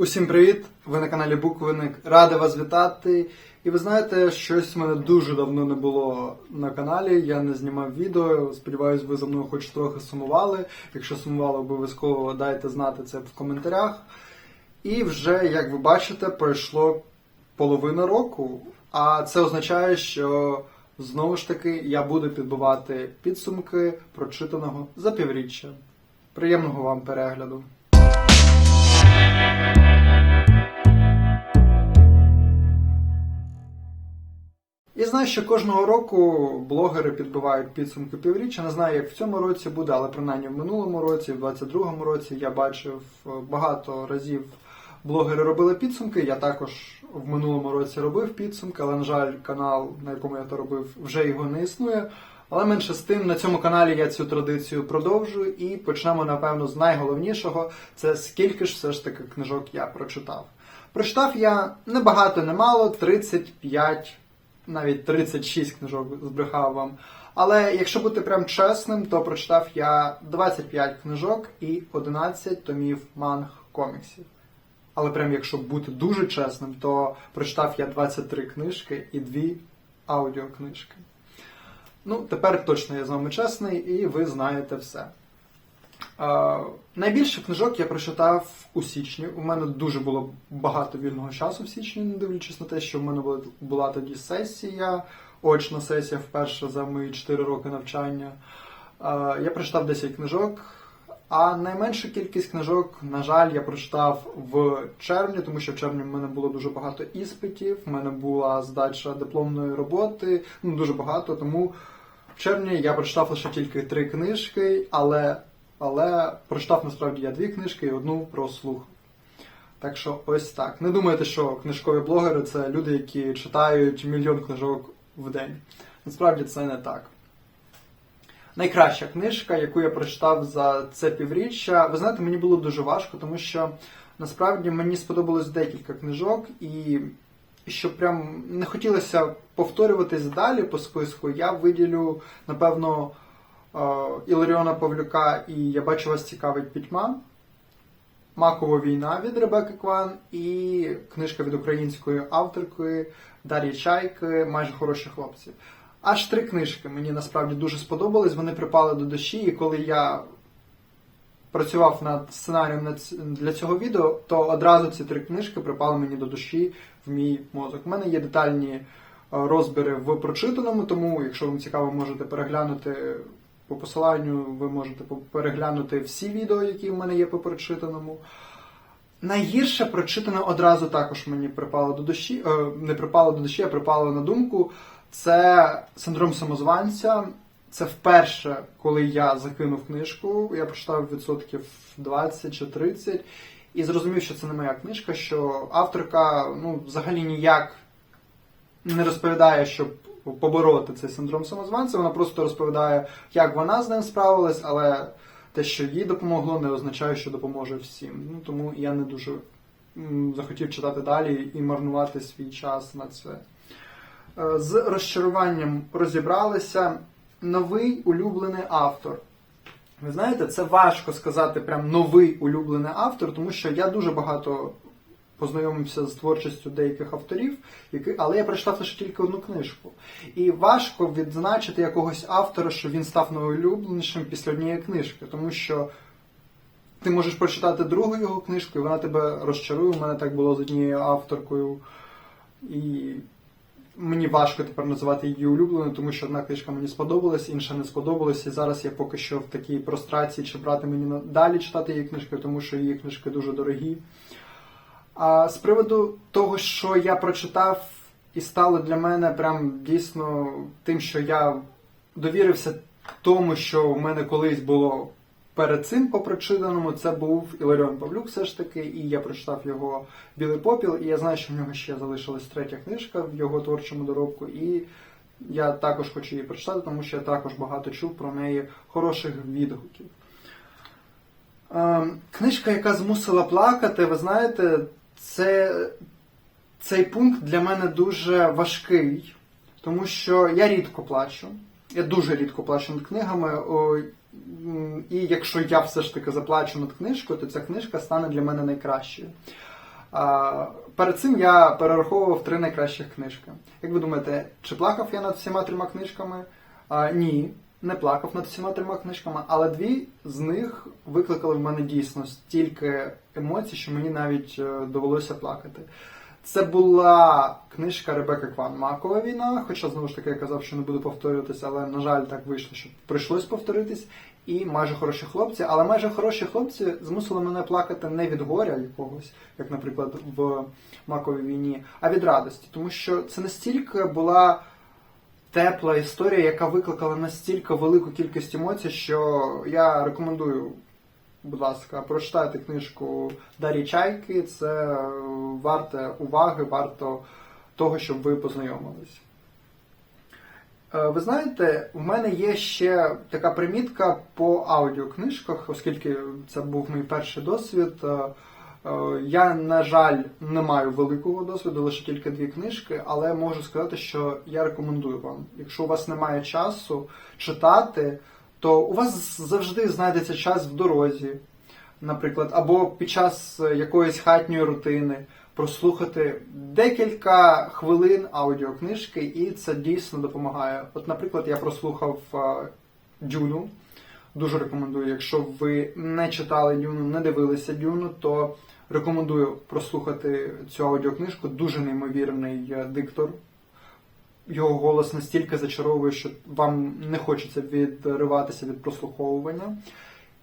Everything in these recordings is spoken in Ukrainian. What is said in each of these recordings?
Усім привіт! Ви на каналі Буквиник. Радий вас вітати. І ви знаєте, щось в мене дуже давно не було на каналі. Я не знімав відео. Сподіваюсь, ви за мною хоч трохи сумували. Якщо сумували, обов'язково дайте знати це в коментарях. І вже, як ви бачите, пройшло половина року. А це означає, що знову ж таки я буду підбивати підсумки прочитаного за півріччя. Приємного вам перегляду! І знаю, що кожного року блогери підбивають підсумки півріччя. Не знаю, як в цьому році буде, але принаймні в минулому році, в 22-му році я бачив е, багато разів блогери робили підсумки. Я також в минулому році робив підсумки, але, на жаль, канал, на якому я то робив, вже його не існує. Але менше з тим, на цьому каналі я цю традицію продовжую і почнемо, напевно, з найголовнішого це скільки ж все ж таки книжок я прочитав. Прочитав я не багато, не мало, 35 навіть 36 книжок збрехав вам. Але якщо бути прям чесним, то прочитав я 25 книжок і 11 томів манг коміксів. Але прям якщо бути дуже чесним, то прочитав я 23 книжки і 2 аудіокнижки. Ну, тепер точно я з вами чесний, і ви знаєте все. Е, найбільше книжок я прочитав у січні. У мене дуже було багато вільного часу в січні, не дивлячись на те, що в мене була, була тоді сесія, очна сесія вперше за мої 4 роки навчання. Е, я прочитав 10 книжок, а найменшу кількість книжок, на жаль, я прочитав в червні, тому що в червні в мене було дуже багато іспитів, в мене була здача дипломної роботи, ну дуже багато, тому. В червні я прочитав лише тільки три книжки, але але прочитав насправді я дві книжки і одну про слух. Так що ось так. Не думайте, що книжкові блогери це люди, які читають мільйон книжок в день. Насправді це не так. Найкраща книжка, яку я прочитав за це півріччя, ви знаєте, мені було дуже важко, тому що насправді мені сподобалось декілька книжок, і що прям не хотілося повторюватись далі по списку, я виділю, напевно, е, Іларіона Павлюка і Я бачу вас цікавить пітьма, Макова війна від Ребекки Кван і книжка від української авторки Дар'ї Чайки Майже хороші хлопці. Аж три книжки мені насправді дуже сподобались, вони припали до душі, і коли я працював над сценарієм для цього відео, то одразу ці три книжки припали мені до душі в мій мозок. У мене є детальні е, розбіри в прочитаному, тому, якщо вам цікаво, можете переглянути по посиланню, ви можете переглянути всі відео, які в мене є по прочитаному. Найгірше прочитане одразу також мені припало до душі, е, не припало до душі, а припало на думку. Це синдром самозванця. Це вперше, коли я закинув книжку, я прочитав відсотків 20 чи 30 і зрозумів, що це не моя книжка, що авторка ну, взагалі ніяк не розповідає, щоб побороти цей синдром самозванця. Вона просто розповідає, як вона з ним справилась, але те, що їй допомогло, не означає, що допоможе всім. Ну тому я не дуже захотів читати далі і марнувати свій час на це. Е, З розчаруванням розібралися. Новий улюблений автор. Ви знаєте, це важко сказати прям новий улюблений автор, тому що я дуже багато познайомився з творчістю деяких авторів, які... але я прочитав лише тільки одну книжку. І важко відзначити якогось автора, що він став найулюбленішим після однієї книжки, тому що ти можеш прочитати другу його книжку, і вона тебе розчарує. У мене так було з однією авторкою. І Мені важко тепер називати її улюбленою, тому що одна книжка мені сподобалась, інша не сподобалась. І зараз я поки що в такій прострації, чи брати мені далі читати її книжки, тому що її книжки дуже дорогі. А з приводу того, що я прочитав, і стало для мене прям дійсно тим, що я довірився тому, що в мене колись було перед цим по прочитаному, це був Іларіон Павлюк, все ж таки, і я прочитав його Білий попіл, і я знаю, що в нього ще залишилась третя книжка в його творчому доробку, і я також хочу її прочитати, тому що я також багато чув про неї хороших відгуків. Ем, книжка, яка змусила плакати, ви знаєте, це, цей пункт для мене дуже важкий, тому що я рідко плачу. Я дуже рідко плачу над книгами. І якщо я все ж таки заплачу над книжкою, то ця книжка стане для мене найкращою. Перед цим я перераховував три найкращих книжки. Як ви думаєте, чи плакав я над всіма трьома книжками? Ні, не плакав над всіма трьома книжками, але дві з них викликали в мене дійсно стільки емоцій, що мені навіть е, довелося плакати. Це була книжка Ребекки Кван Макова війна, хоча знову ж таки я казав, що не буду повторюватися, але на жаль, так вийшло, що прийшлось повторитись. І майже хороші хлопці, але майже хороші хлопці змусили мене плакати не від горя якогось, як, наприклад, в Маковій війні, а від радості. Тому що це настільки була тепла історія, яка викликала настільки велику кількість емоцій, що я рекомендую, будь ласка, прочитайте книжку Дарі Чайки. Це варте уваги, варто того, щоб ви познайомились. Е, Ви знаєте, в мене є ще така примітка по аудіокнижках, оскільки це був мій перший досвід. Е, е, Я, на жаль, не маю великого досвіду, лише тільки дві книжки, але можу сказати, що я рекомендую вам. Якщо у вас немає часу читати, то у вас завжди знайдеться час в дорозі, наприклад, або під час якоїсь хатньої рутини прослухати декілька хвилин аудіокнижки, і це дійсно допомагає. От, наприклад, я прослухав е, Дюну. Дуже рекомендую. Якщо ви не читали Дюну, не дивилися Дюну, то рекомендую прослухати цю аудіокнижку. Дуже неймовірний е, диктор. Його голос настільки зачаровує, що вам не хочеться відриватися від прослуховування.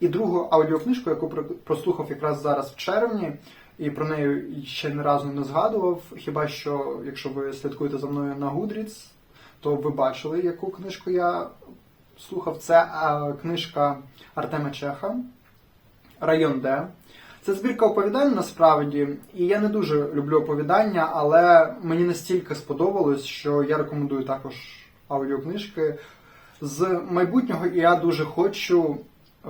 І другу аудіокнижку, яку прослухав якраз зараз в червні, і про неї ще не разу не згадував. Хіба що, якщо ви слідкуєте за мною на Goodreads, то ви бачили, яку книжку я слухав. Це книжка Артема Чеха Район Д. Це збірка оповідань насправді, і я не дуже люблю оповідання, але мені настільки сподобалось, що я рекомендую також аудіокнижки. З майбутнього і я дуже хочу е,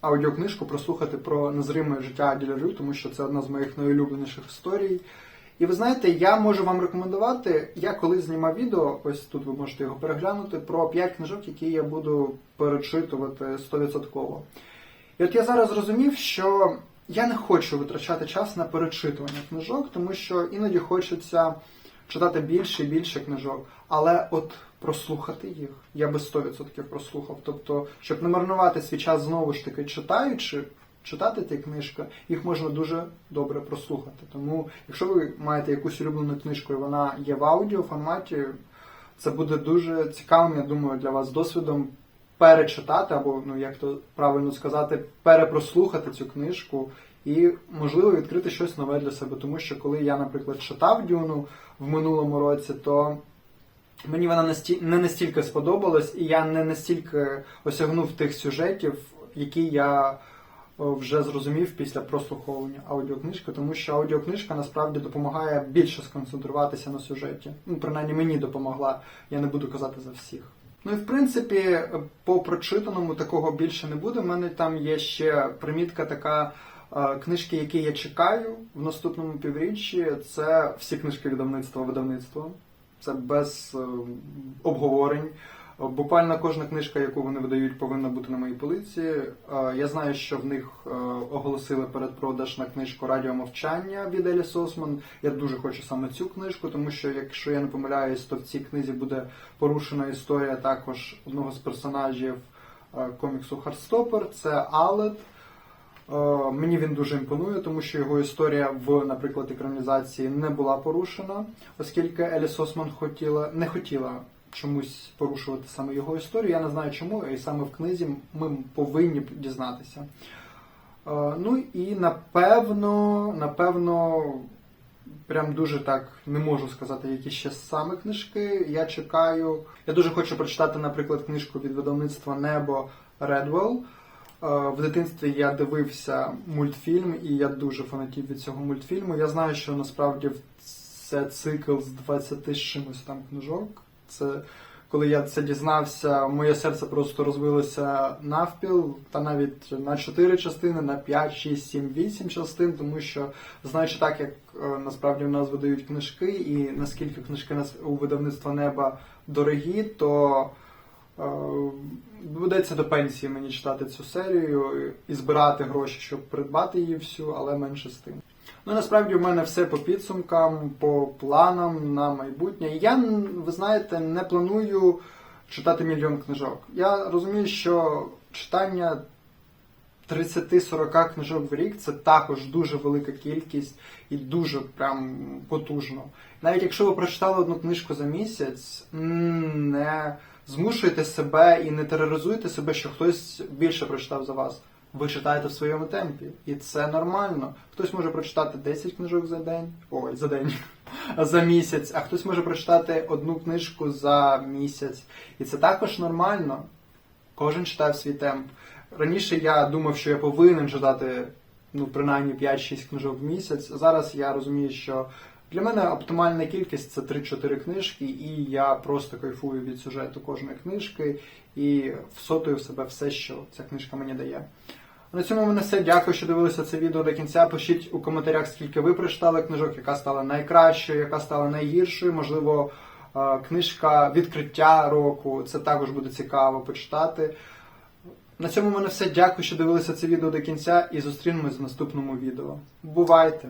аудіокнижку прослухати про незриме життя Аділя Рю, тому що це одна з моїх найулюбленіших історій. І ви знаєте, я можу вам рекомендувати, я коли знімав відео, ось тут ви можете його переглянути, про 5 книжок, які я буду перечитувати 100%. І от я зараз зрозумів, що я не хочу витрачати час на перечитування книжок, тому що іноді хочеться читати більше і більше книжок, але от прослухати їх я би 100% прослухав. Тобто, щоб не марнувати свій час знову ж таки читаючи, читати ті книжки, їх можна дуже добре прослухати. Тому, якщо ви маєте якусь улюблену книжку і вона є в аудіо форматі, це буде дуже цікавим, я думаю, для вас досвідом перечитати, або, ну як то правильно сказати, перепрослухати цю книжку і, можливо, відкрити щось нове для себе. Тому що коли я, наприклад, читав Дюну в минулому році, то мені вона насті... не настільки сподобалась, і я не настільки осягнув тих сюжетів, які я вже зрозумів після прослуховування аудіокнижки, тому що аудіокнижка насправді допомагає більше сконцентруватися на сюжеті. Ну, принаймні мені допомогла, я не буду казати за всіх. Ну і в принципі, по прочитаному такого більше не буде. У мене там є ще примітка така. е, Книжки, які я чекаю в наступному півріччі, це всі книжки видавництва видавництва. Це без е, обговорень. Буквально кожна книжка, яку вони видають, повинна бути на моїй полиці. Е, Я знаю, що в них е, оголосили передпродаж на книжку Радіомовчання від Елі Сосман. Я дуже хочу саме цю книжку, тому що, якщо я не помиляюсь, то в цій книзі буде порушена історія також одного з персонажів е, коміксу Хардстопер. Це Алет. Мені він дуже імпонує, тому що його історія в, наприклад, екранізації не була порушена, оскільки Елі Сосман хотіла не хотіла чомусь порушувати саме його історію. Я не знаю чому, і саме в книзі ми повинні дізнатися. Е, Ну і напевно, напевно, прям дуже так не можу сказати, які ще саме книжки. Я чекаю. Я дуже хочу прочитати, наприклад, книжку від видавництва Небо Редвелл. Е, В дитинстві я дивився мультфільм, і я дуже фанатів від цього мультфільму. Я знаю, що насправді це цикл з 20 чимось там книжок. Це коли я це дізнався, моє серце просто розвилося навпіл, та навіть на 4 частини, на 5, 6, 7, 8 частин, тому що знаючи так, як е, насправді в нас видають книжки, і наскільки книжки у видавництва неба дорогі, то доведеться до пенсії мені читати цю серію і збирати гроші, щоб придбати її всю, але менше з тим. Ну, насправді в мене все по підсумкам, по планам на майбутнє. Я, ви знаєте, не планую читати мільйон книжок. Я розумію, що читання 30-40 книжок в рік це також дуже велика кількість і дуже прям потужно. Навіть якщо ви прочитали одну книжку за місяць, не змушуйте себе і не тероризуйте себе, що хтось більше прочитав за вас. Ви читаєте в своєму темпі, і це нормально. Хтось може прочитати 10 книжок за день, ой, за день, за місяць, а хтось може прочитати одну книжку за місяць. І це також нормально. Кожен читає в свій темп. Раніше я думав, що я повинен читати ну, принаймні 5-6 книжок в місяць. Зараз я розумію, що для мене оптимальна кількість це 3-4 книжки, і я просто кайфую від сюжету кожної книжки і всотую в себе все, що ця книжка мені дає. На цьому мене все. Дякую, що дивилися це відео до кінця. Пишіть у коментарях, скільки ви прочитали книжок, яка стала найкращою, яка стала найгіршою. Можливо, е, книжка відкриття року. Це також буде цікаво почитати. На цьому мене все. Дякую, що дивилися це відео до кінця, і зустрінемось в наступному відео. Бувайте!